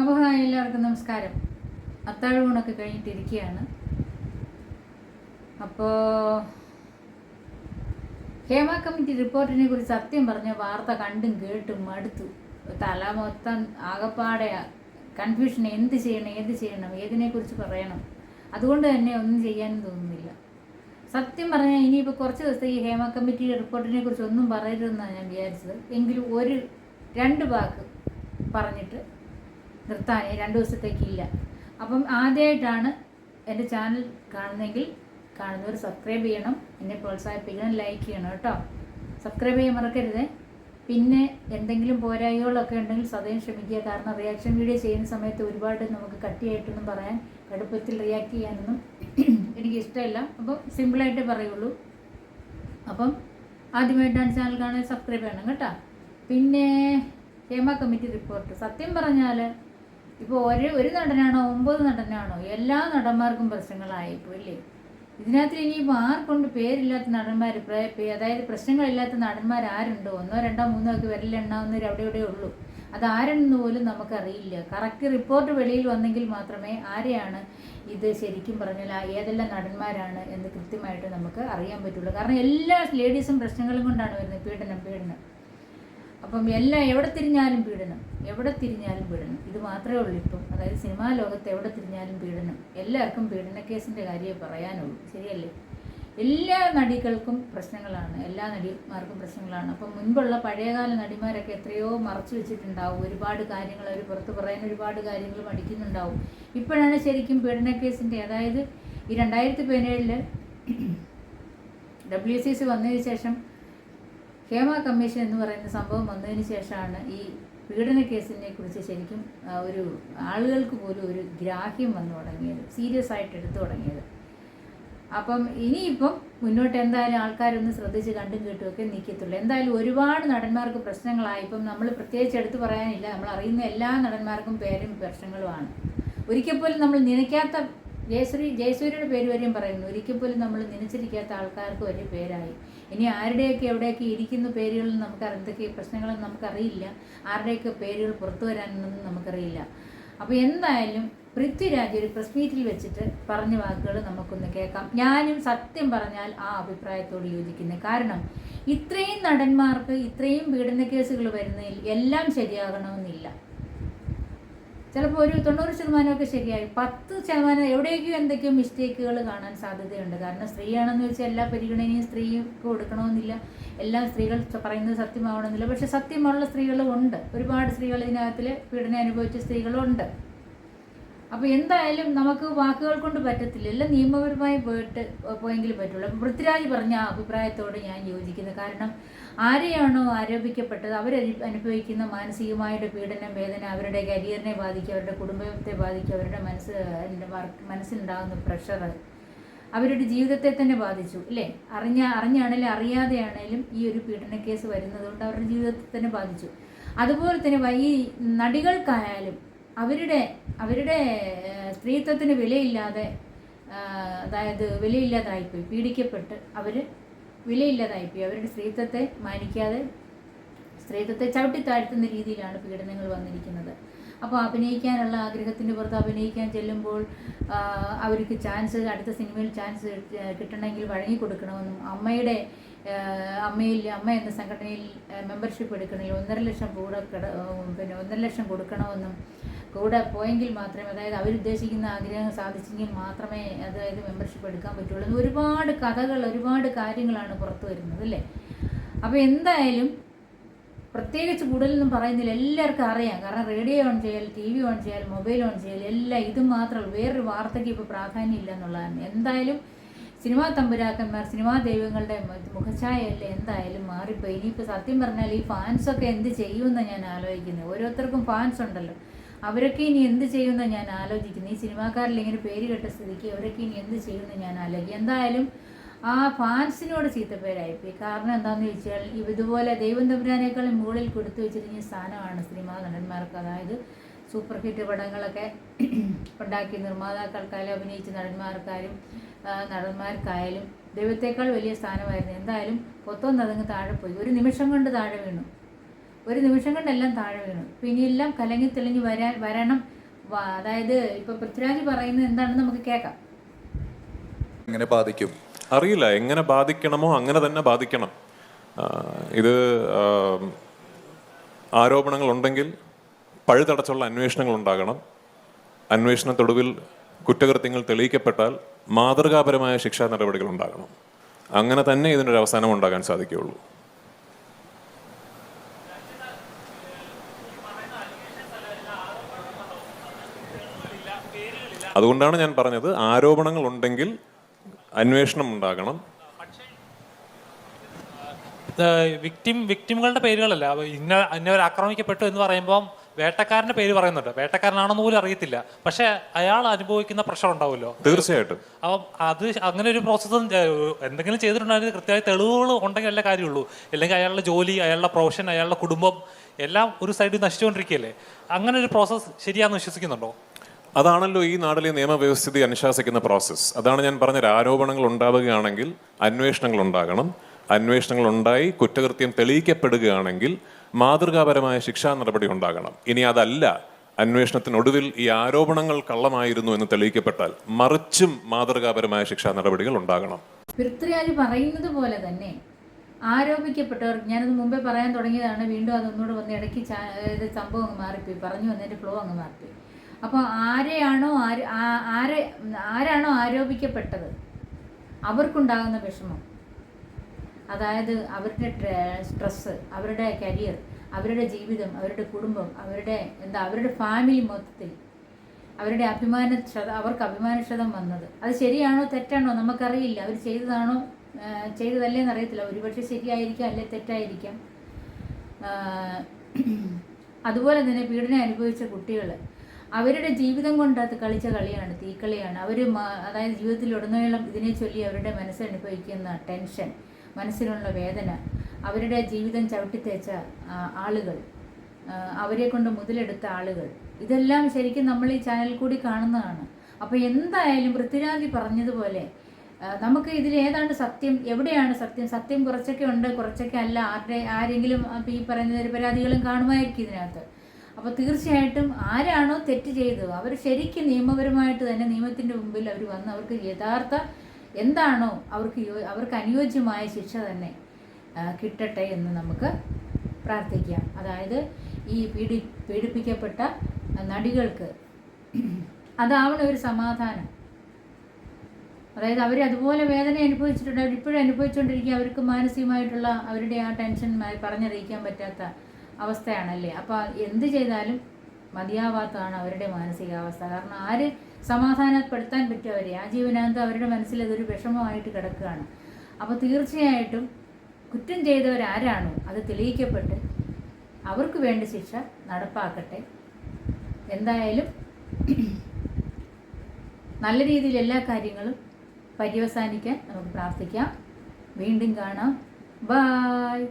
അപ്പോൾ ഹായ് എല്ലാവർക്കും നമസ്കാരം. അത്താഴൂണൊക്കെ കഴിഞ്ഞിട്ടിരിക്കുകയാണ്. അപ്പോൾ ഹേമ കമ്മിറ്റി റിപ്പോർട്ടിനെ കുറിച്ച് സത്യം പറഞ്ഞ വാർത്ത കണ്ടും കേട്ടും മടുത്തു. തല മൊത്തം ആകപ്പാടെ കൺഫ്യൂഷൻ എന്ത് ചെയ്യണം ഏത് ചെയ്യണം ഏതിനെക്കുറിച്ച് പറയണം. അതുകൊണ്ട് തന്നെ ഒന്നും ചെയ്യാനും തോന്നുന്നില്ല. സത്യം പറഞ്ഞാൽ ഇനിയിപ്പോൾ കുറച്ച് ദിവസത്തെ ഈ ഹേമ കമ്മിറ്റിയുടെ റിപ്പോർട്ടിനെ കുറിച്ച് ഒന്നും പറയരുതെന്നാണ് ഞാൻ വിചാരിച്ചത്. എങ്കിലും ഒരു രണ്ട് വാക്ക് പറഞ്ഞിട്ട് നിർത്താൻ രണ്ട് ദിവസത്തേക്കില്ല അപ്പം ആദ്യമായിട്ടാണ് എന്റെ ചാനൽ കാണുന്നതെങ്കിൽ കാണുന്നവർ സബ്സ്ക്രൈബ് ചെയ്യണം. എന്നെ പ്രോത്സാഹിപ്പിക്കണം ലൈക്ക് ചെയ്യണം കേട്ടോ. സബ്സ്ക്രൈബ് ചെയ്യാൻ മറക്കരുത്. പിന്നെ എന്തെങ്കിലും പോരായ്മകളൊക്കെ ഉണ്ടെങ്കിൽ സദയം ക്ഷമിക്കുക കാരണം റിയാക്ഷൻ വീഡിയോ ചെയ്യുന്ന സമയത്ത് ഒരുപാട് നമുക്ക് കട്ടിയായിട്ടൊന്നും പറയാൻ കടുപ്പത്തിൽ റിയാക്ട് ചെയ്യാനൊന്നും എനിക്ക് ഇഷ്ടമില്ല. അപ്പം സിമ്പിളായിട്ടേ പറയുള്ളൂ. അപ്പം ആദ്യമായിട്ടാണ് ചാനൽ കാണാൻ സബ്സ്ക്രൈബ് ചെയ്യണം കേട്ടോ. പിന്നെ ഹേമ കമ്മിറ്റി റിപ്പോർട്ട്. സത്യം പറഞ്ഞാൽ ഇപ്പോൾ ഒരു ഒരു നടനാണോ ഒമ്പത് നടനാണോ എല്ലാ നടന്മാർക്കും പ്രശ്നങ്ങളായിപ്പോൾ ഇല്ലേ ഇതിനകത്ത് ഇനിയിപ്പോൾ ആർക്കൊണ്ട് പേരില്ലാത്ത നടന്മാർ അതായത് പ്രശ്നങ്ങളില്ലാത്ത നടന്മാർ ആരുണ്ടോ ഒന്നോ രണ്ടോ മൂന്നോ ഒക്കെ വിരലെണ്ണാവുന്നവർ അവിടെ ഇവിടെ ഉള്ളൂ. അത് ആരെന്ന് പോലും നമുക്കറിയില്ല. കറക്റ്റ് റിപ്പോർട്ട് വെളിയിൽ വന്നെങ്കിൽ മാത്രമേ ആരെയാണ് ഇത് ശരിക്കും പറഞ്ഞാൽ ഏതെല്ലാം നടന്മാരാണ് എന്ന് കൃത്യമായിട്ട് നമുക്ക് അറിയാൻ പറ്റുള്ളൂ. കാരണം എല്ലാ ലേഡീസും പ്രശ്നങ്ങളും കൊണ്ടാണ് വരുന്നത്. പീഡനം പീഡനം. അപ്പം എല്ലാം എവിടെ തിരിഞ്ഞാലും പീഡനം എവിടെ തിരിഞ്ഞാലും പീഡനം. ഇത് മാത്രമേ ഉള്ളൂ ഇപ്പം. അതായത് സിനിമാ ലോകത്ത് എവിടെ തിരിഞ്ഞാലും പീഡനം. എല്ലാവർക്കും പീഡന കേസിന്റെ കാര്യമേ പറയാനുള്ളൂ. ശരിയല്ലേ? എല്ലാ നടികൾക്കും പ്രശ്നങ്ങളാണ്. എല്ലാ നടിമാർക്കും പ്രശ്നങ്ങളാണ്. അപ്പം മുൻപുള്ള പഴയകാല നടിമാരൊക്കെ എത്രയോ മറച്ചു വെച്ചിട്ടുണ്ടാവും. ഒരുപാട് കാര്യങ്ങൾ അവർ പുറത്ത് പറയാൻ ഒരുപാട് കാര്യങ്ങൾ പഠിക്കുന്നുണ്ടാവും. ഇപ്പോഴാണ് ശരിക്കും പീഡന കേസിന്റെ അതായത് ഈ രണ്ടായിരത്തി പതിനേഴിൽ ഡബ്ല്യു സി സി വന്നതിന് ശേഷം ഹേമ കമ്മീഷൻ എന്ന് പറയുന്ന സംഭവം വന്നതിന് ശേഷമാണ് ഈ പീഡന കേസിനെ കുറിച്ച് ശരിക്കും ഒരു ആളുകൾക്ക് പോലും ഒരു ഗ്രാഹ്യം വന്നു തുടങ്ങിയത് സീരിയസ് ആയിട്ട് എടുത്തു തുടങ്ങിയത്. അപ്പം ഇനിയിപ്പം മുന്നോട്ട് എന്തായാലും ആൾക്കാരൊന്ന് ശ്രദ്ധിച്ച് കണ്ടും കേട്ടുമൊക്കെ നിൽക്കത്തുള്ളൂ എന്തായാലും ഒരുപാട് നടന്മാർക്ക് പ്രശ്നങ്ങളായി. ഇപ്പം നമ്മൾ പ്രത്യേകിച്ച് എടുത്തു പറയാനില്ല. നമ്മൾ അറിയുന്ന എല്ലാ നടന്മാർക്കും പേരും പ്രശ്നങ്ങളുമാണ് ഒരിക്കൽ പോലും നമ്മൾ നനയ്ക്കാത്ത ജയശ്രീ ജയസൂര്യയുടെ പേര് വരെയും പറയുന്നു ഒരിക്കൽ പോലും നമ്മൾ നനച്ചിരിക്കാത്ത ആൾക്കാർക്ക് വലിയ പേരായി. ഇനി ആരുടെയൊക്കെ എവിടെയൊക്കെ ഇരിക്കുന്ന പേരുകളിൽ നമുക്ക് എന്തൊക്കെ പ്രശ്നങ്ങളെന്ന് നമുക്കറിയില്ല. ആരുടെയൊക്കെ പേരുകൾ പുറത്തു വരാനൊന്നും നമുക്കറിയില്ല. അപ്പോൾ എന്തായാലും പൃഥ്വിരാജ് ഒരു പ്രസ് മീറ്റിൽ വെച്ചിട്ട് പറഞ്ഞ വാക്കുകൾ നമുക്കൊന്ന് കേൾക്കാം. ഞാനും സത്യം പറഞ്ഞാൽ ആ അഭിപ്രായത്തോട് യോജിക്കുന്നു. കാരണം ഇത്രയും നടന്മാർക്ക് ഇത്രയും പീഡന കേസുകൾ വരുന്നതിൽ എല്ലാം ശരിയാകണമെന്നില്ല. ചിലപ്പോൾ ഒരു തൊണ്ണൂറ് ശതമാനമൊക്കെ ശരിയായി. പത്ത് ശതമാനം എവിടെയൊക്കെയോ എന്തൊക്കെയോ മിസ്റ്റേക്കുകൾ കാണാൻ സാധ്യതയുണ്ട്. കാരണം സ്ത്രീയാണെന്ന് വെച്ചാൽ എല്ലാ പരിഗണനയും സ്ത്രീക്ക് കൊടുക്കണമെന്നില്ല. എല്ലാ സ്ത്രീകൾ പറയുന്നത് സത്യമാവണമെന്നില്ല. പക്ഷെ സത്യമുള്ള സ്ത്രീകളും ഉണ്ട്. ഒരുപാട് സ്ത്രീകൾ ഇതിനകത്തിൽ പീഡനം അനുഭവിച്ച സ്ത്രീകളുണ്ട് അപ്പോൾ എന്തായാലും നമുക്ക് വാക്കുകൾ കൊണ്ട് പറ്റത്തില്ല. എല്ലാം നിയമപരമായി പോയിട്ട് പോയെങ്കിലും പറ്റുള്ളൂ. അപ്പൊ പൃഥ്വിരാജ് പറഞ്ഞ അഭിപ്രായത്തോട് ഞാൻ യോജിക്കുന്നു. കാരണം ആരെയാണോ ആരോപിക്കപ്പെട്ടത് അവർ അനുഭവിക്കുന്ന മാനസികമായിട്ട് പീഡനം വേദന അവരുടെ കരിയറിനെ ബാധിക്കും അവരുടെ കുടുംബത്തെ ബാധിക്കും അവരുടെ മനസ്സ് മനസ്സിലുണ്ടാകുന്ന പ്രഷർ അവരുടെ ജീവിതത്തെ തന്നെ ബാധിച്ചു അല്ലേ? അറിഞ്ഞ അറിഞ്ഞാണേലും അറിയാതെയാണേലും ഈ ഒരു പീഡന കേസ് വരുന്നതുകൊണ്ട് അവരുടെ ജീവിതത്തെ തന്നെ ബാധിച്ചു. അതുപോലെ തന്നെ ഈ നടികൾക്കായാലും അവരുടെ അവരുടെ സ്ത്രീത്വത്തിന് വിലയില്ലാതെ അതായത് വിലയില്ലാതായിപ്പോയി പീഡിക്കപ്പെട്ട് അവർ വിലയില്ലാതായിപ്പോയി. അവരുടെ സ്ത്രീത്വത്തെ മാനിക്കാതെ സ്ത്രീത്വത്തെ ചവിട്ടി താഴ്ത്തുന്ന രീതിയിലാണ് പീഡനങ്ങൾ വന്നിരിക്കുന്നത്. അപ്പോൾ അഭിനയിക്കാനുള്ള ആഗ്രഹത്തിന്റെ പുറത്ത് അഭിനയിക്കാൻ ചെല്ലുമ്പോൾ അവർക്ക് ചാൻസ് അടുത്ത സിനിമയിൽ ചാൻസ് കിട്ടണമെങ്കിൽ വഴങ്ങി കൊടുക്കണമെന്നും അമ്മയുടെ അമ്മയിൽ അമ്മ എന്ന സംഘടനയിൽ മെമ്പർഷിപ്പ് എടുക്കണമെങ്കിൽ ഒന്നര ലക്ഷം കൂടെ കട പിന്നെ ഒന്നര ലക്ഷം കൊടുക്കണമെന്നും കൂടെ പോയെങ്കിൽ മാത്രമേ അതായത് അവരുദ്ദേശിക്കുന്ന ആഗ്രഹം സാധിച്ചെങ്കിൽ മാത്രമേ അതായത് മെമ്പർഷിപ്പ് എടുക്കാൻ പറ്റുള്ളൂ എന്ന് ഒരുപാട് കഥകൾ ഒരുപാട് കാര്യങ്ങളാണ് പുറത്തു വരുന്നത് അല്ലേ? അപ്പോൾ എന്തായാലും പ്രത്യേകിച്ച് കൂടുതലൊന്നും പറയുന്നില്ല. എല്ലാവർക്കും അറിയാം. കാരണം റേഡിയോ ഓൺ ചെയ്യൽ ടി വി ഓൺ ചെയ്യൽ മൊബൈൽ ഓൺ ചെയ്യൽ എല്ലാം ഇത് മാത്രമേ വേറൊരു വാർത്തയ്ക്ക് ഇപ്പോൾ പ്രാധാന്യം ഇല്ല എന്നുള്ളതാണ്. എന്തായാലും സിനിമാ തമ്പുരാക്കന്മാർ സിനിമാ ദൈവങ്ങളുടെ മുഖഛായയല്ലേ എന്തായാലും മാറിപ്പോയി. ഇനിയിപ്പോൾ സത്യം പറഞ്ഞാൽ ഈ ഫാൻസൊക്കെ എന്ത് ചെയ്യുമെന്ന് ഞാൻ ആലോചിക്കുന്നത്. ഓരോരുത്തർക്കും ഫാൻസ് ഉണ്ടല്ലോ. അവരൊക്കെ ഇനി എന്ത് ചെയ്യുമെന്ന് ഞാൻ ആലോചിക്കുന്നു ഈ സിനിമാക്കാരിൽ ഇങ്ങനെ പേര് കേട്ട സ്ഥിതിക്ക് അവരൊക്കെ ഇനി എന്ത് ചെയ്യുമെന്ന് ഞാൻ ആലോചിക്കും. എന്തായാലും ആ ഫാൻസിനോട് ചീത്തപ്പേരായിപ്പോയി. കാരണം എന്താണെന്ന് ചോദിച്ചാൽ ഇതുപോലെ ദൈവം തമ്പുരാനേക്കാളും മുകളിൽ കൊടുത്തു വെച്ചിരിക്കുന്ന സ്ഥാനമാണ് സിനിമാ നടന്മാർക്ക്. അതായത് സൂപ്പർ ഹിറ്റ് പടങ്ങളൊക്കെ ഉണ്ടാക്കിയ നിർമ്മാതാക്കൾക്കായാലും അഭിനയിച്ച നടന്മാർക്കായാലും ആ, നടന്മാർക്കായാലും ദൈവത്തേക്കാൾ വലിയ സ്ഥാനമായിരുന്നു. എന്തായാലും പൊത്തൊന്നതങ്ങ് താഴെ പോയി. ഒരു നിമിഷം കൊണ്ട് താഴെ വീണു. ഒരു നിമിഷം കൊണ്ടെല്ലാം താഴെ വീണു. പിന്നെ എല്ലാം കലങ്ങി തെളിഞ്ഞു വരാൻ വരണം. അതായത് ഇപ്പൊ പൃഥ്വിരാജ് പറയുന്നത് എന്താണെന്ന് നമുക്ക് കേൾക്കാം. എങ്ങനെ ബാധിക്കും? അറിയില്ല. എങ്ങനെ ബാധിക്കണമോ അങ്ങനെ തന്നെ ബാധിക്കണം. ഇത് ആരോപണങ്ങൾ ഉണ്ടെങ്കിൽ പഴുതടച്ചുള്ള അന്വേഷണങ്ങൾ ഉണ്ടാകണം അന്വേഷണത്തൊടുവിൽ കുറ്റകൃത്യങ്ങൾ തെളിയിക്കപ്പെട്ടാൽ മാതൃകാപരമായ ശിക്ഷാ നടപടികൾ ഉണ്ടാകണം. അങ്ങനെ തന്നെ ഇതിനൊരു അവസാനം ഉണ്ടാകാൻ സാധിക്കുകയുള്ളൂ. അതുകൊണ്ടാണ് ഞാൻ പറഞ്ഞത് ആരോപണങ്ങൾ ഉണ്ടെങ്കിൽ അന്വേഷണം ഉണ്ടാകണം. വിക്ടിം വിക്ടിമുകളുടെ പേരുകളല്ല. ഇന്ന ഇന്നവർ ആക്രമിക്കപ്പെട്ടു എന്ന് പറയുമ്പോൾ വേട്ടക്കാരന്റെ പേര് പറയുന്നുണ്ട്. വേട്ടക്കാരനാണെന്ന് പോലും അറിയത്തില്ല. പക്ഷെ അയാൾ അനുഭവിക്കുന്ന പ്രഷർ ഉണ്ടാവുമല്ലോ. തീർച്ചയായിട്ടും. അപ്പം അത് അങ്ങനെ ഒരു പ്രോസസ്സ് എന്തെങ്കിലും ചെയ്തിട്ടുണ്ടെങ്കിൽ കൃത്യമായ തെളിവുകൾ ഉണ്ടെങ്കിൽ അല്ല കാര്യമുള്ളൂ. അല്ലെങ്കിൽ അയാളുടെ ജോലി അയാളുടെ പ്രൊഫഷൻ അയാളുടെ കുടുംബം എല്ലാം ഒരു സൈഡിൽ നശിച്ചുകൊണ്ടിരിക്കുകയല്ലേ? അങ്ങനെ ഒരു പ്രോസസ്സ് ശരിയാന്ന് വിശ്വസിക്കുന്നുണ്ടോ? അതാണല്ലോ ഈ നാട്ടിലെ നിയമവ്യവസ്ഥിതി അനുശാസിക്കുന്ന പ്രോസസ്സ് അതാണ് ഞാൻ പറഞ്ഞ ആരോപണങ്ങൾ ഉണ്ടാവുകയാണെങ്കിൽ അന്വേഷണങ്ങൾ ഉണ്ടാകണം. അന്വേഷണങ്ങൾ ഉണ്ടായി കുറ്റകൃത്യം തെളിയിക്കപ്പെടുകയാണെങ്കിൽ മാതൃകാപരമായ ശിക്ഷാ നടപടി ഉണ്ടാകണം. ഇനി അതല്ല. അന്വേഷണത്തിനൊടുവിൽ ഈ ആരോപണങ്ങൾ കള്ളമായിരുന്നു എന്ന് തെളിയിക്കപ്പെട്ടാൽ മറിച്ചും മാതൃകാപരമായ ശിക്ഷാ നടപടികൾ ഉണ്ടാകണം. പൃഥ്വിരാജ് പറയുന്നത് പോലെ തന്നെ ആരോപിക്കപ്പെട്ടവർ ഞാനത് മുമ്പേ പറയാൻ തുടങ്ങിയതാണ് വീണ്ടും അതൊന്നുകൂടെ വന്ന് ഇടയ്ക്ക് സംഭവം അങ്ങ് മാറിപ്പോയി. പറഞ്ഞു വന്നതിന്റെ ഫ്ലോ അങ്ങ് മാറിപ്പോയി. അപ്പോൾ ആരെയാണോ ആര് ആരെ ആരാണോ ആരോപിക്കപ്പെട്ടത്? അവർക്കുണ്ടാകുന്ന വിഷമം. അതായത് അവരുടെ സ്ട്രെസ്സ് അവരുടെ കരിയർ അവരുടെ ജീവിതം അവരുടെ കുടുംബം അവരുടെ എന്താ അവരുടെ ഫാമിലി മൊത്തത്തിൽ അവരുടെ അഭിമാനക്ഷത അവർക്ക് അഭിമാനക്ഷതം വന്നത്. അത് ശരിയാണോ തെറ്റാണോ നമുക്കറിയില്ല. അവർ ചെയ്തതാണോ ചെയ്തതല്ലേന്ന് അറിയത്തില്ല ഒരുപക്ഷെ ശരിയായിരിക്കാം അല്ലെ തെറ്റായിരിക്കാം. അതുപോലെ തന്നെ പീഡനം അനുഭവിച്ച കുട്ടികൾ അവരുടെ ജീവിതം കൊണ്ട് അത് കളിച്ച കളിയാണ് തീക്കളിയാണ്. അവർ അതായത് ജീവിതത്തിൽ ഉടനീളം ഇതിനെ ചൊല്ലി അവരുടെ മനസ്സനുഭവിക്കുന്ന ടെൻഷൻ മനസ്സിലുള്ള വേദന അവരുടെ ജീവിതം ചവിട്ടിത്തേച്ച ആളുകൾ അവരെ കൊണ്ട് മുതലെടുത്ത ആളുകൾ ഇതെല്ലാം ശരിക്കും നമ്മൾ ഈ ചാനൽ കൂടി കാണുന്നതാണ്. അപ്പോൾ എന്തായാലും പൃഥ്വിരാജ് പറഞ്ഞതുപോലെ നമുക്ക് ഇതിൽ ഏതാണ് സത്യം എവിടെയാണ് സത്യം? സത്യം കുറച്ചൊക്കെ ഉണ്ട് കുറച്ചൊക്കെ അല്ല ആരുടെ ആരെങ്കിലും ഈ പറയുന്ന പരാതികളും കാണുമായിരിക്കും ഇതിനകത്ത്. അപ്പോൾ തീർച്ചയായിട്ടും ആരാണോ തെറ്റ് ചെയ്തത് അവർ ശരിക്കും നിയമപരമായിട്ട് തന്നെ നിയമത്തിന്റെ മുമ്പിൽ അവർ വന്ന് അവർക്ക് യഥാർത്ഥ എന്താണോ അവർക്ക് അവർക്ക് അനുയോജ്യമായ ശിക്ഷ തന്നെ കിട്ടട്ടെ എന്ന് നമുക്ക് പ്രാർത്ഥിക്കാം. അതായത് ഈ പീഡി പീഡിപ്പിക്കപ്പെട്ട നടികൾക്ക് അതാവണം ഒരു സമാധാനം. അതായത് അവർ അതുപോലെ വേദന അനുഭവിച്ചിട്ടുണ്ട് അവർ ഇപ്പോഴും അനുഭവിച്ചുകൊണ്ടിരിക്കുക അവർക്ക് മാനസികമായിട്ടുള്ള അവരുടെ ആ ടെൻഷൻ പറഞ്ഞറിയിക്കാൻ പറ്റാത്ത അവസ്ഥയാണല്ലേ? അപ്പോൾ എന്ത് ചെയ്താലും മതിയാവാത്തതാണ് അവരുടെ മാനസികാവസ്ഥ. കാരണം ആര് സമാധാനപ്പെടുത്താൻ പറ്റും അവരെ ആ ജീവനാന്തം അവരുടെ മനസ്സിൽ അതൊരു വിഷമമായിട്ട് കിടക്കുകയാണ്. അപ്പോൾ തീർച്ചയായിട്ടും കുറ്റം ചെയ്തവരാരാണോ? അത് തെളിയിക്കപ്പെട്ട് അവർക്ക് വേണ്ട ശിക്ഷ നടപ്പാക്കട്ടെ. എന്തായാലും നല്ല രീതിയിൽ എല്ലാ കാര്യങ്ങളും പര്യവസാനിക്കാൻ നമുക്ക് പ്രാർത്ഥിക്കാം. വീണ്ടും കാണാം. ബായ്